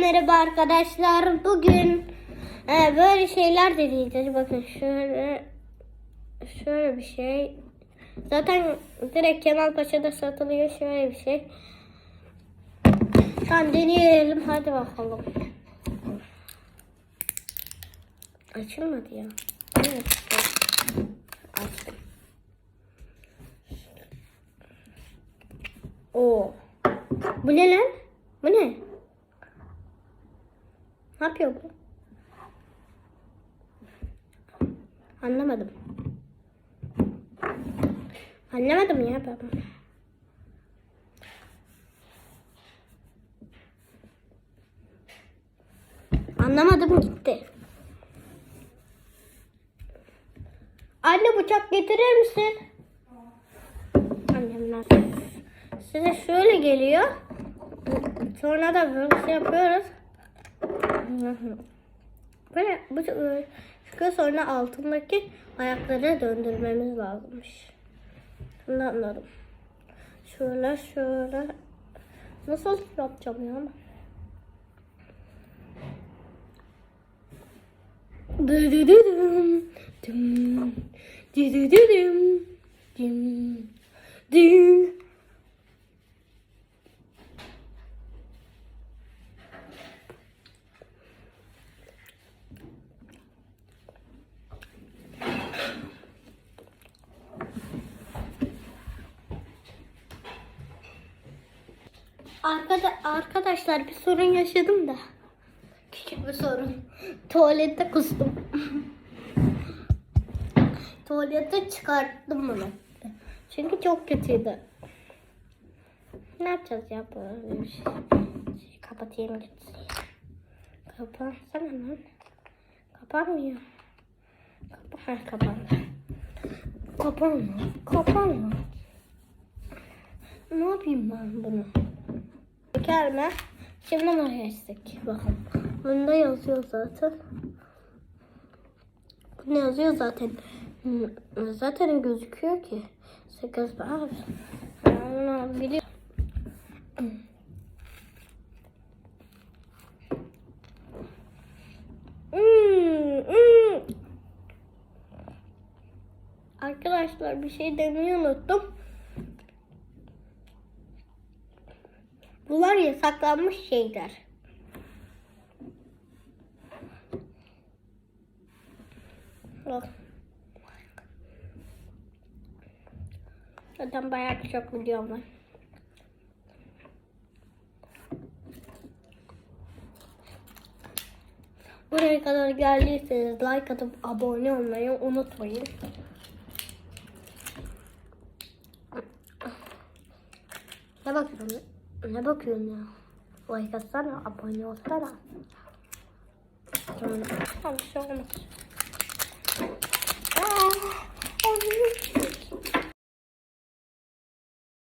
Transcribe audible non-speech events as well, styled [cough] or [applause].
merhaba arkadaşlar. Bugün e, böyle şeyler deneyeceğiz. Bakın şöyle şöyle bir şey. Zaten direkt Kemal Paşa'da satılıyor şöyle bir şey. Tamam deneyelim. Hadi bakalım. Açılmadı ya. Evet. Açtım. Oo. Bu ne lan? Bu ne? Ne yapıyor bu? Anlamadım. Anlamadım ya ben. Anlamadım gitti. Anne bıçak getirir misin? Annemler. Size şöyle geliyor. Sonra da böyle şey yapıyoruz. Böyle bu çıkıyor sonra altındaki ayakları döndürmemiz lazımmış. Şimdi anladım. Şöyle şöyle. Nasıl yapacağım ya? Dıdıdıdım. Dım. Dıdıdıdım. Dım. Dım. Arkada, arkadaşlar bir sorun yaşadım da. Küçük bir sorun. Tuvalette kustum. [laughs] Tuvalette çıkarttım bunu. Çünkü çok kötüydü. Ne yapacağız ya böyle bir şey? Şey, kapatayım gitsin. Kapansana lan. Kapanmıyor. Kapa ha, kapandı. Kapanma. Kapanma. Ne yapayım ben bunu? Gelme. Şimdi mi geçtik? Bakın. Bunda yazıyor zaten. Ne yazıyor zaten? Hmm, Zaten gözüküyor ki. 8 abi. Onu biliyorum. Hmm, hmm. Arkadaşlar bir şey demeyi unuttum. Bunlar yasaklanmış şeyler. Bak. Zaten bayağı çok videom var. Buraya kadar geldiyseniz like atıp abone olmayı unutmayın. Ne bakıyorsun? Ne bakıyorsun ya? Like atsana, abone olsana. Sonra... Bir şey olmaz. Aa.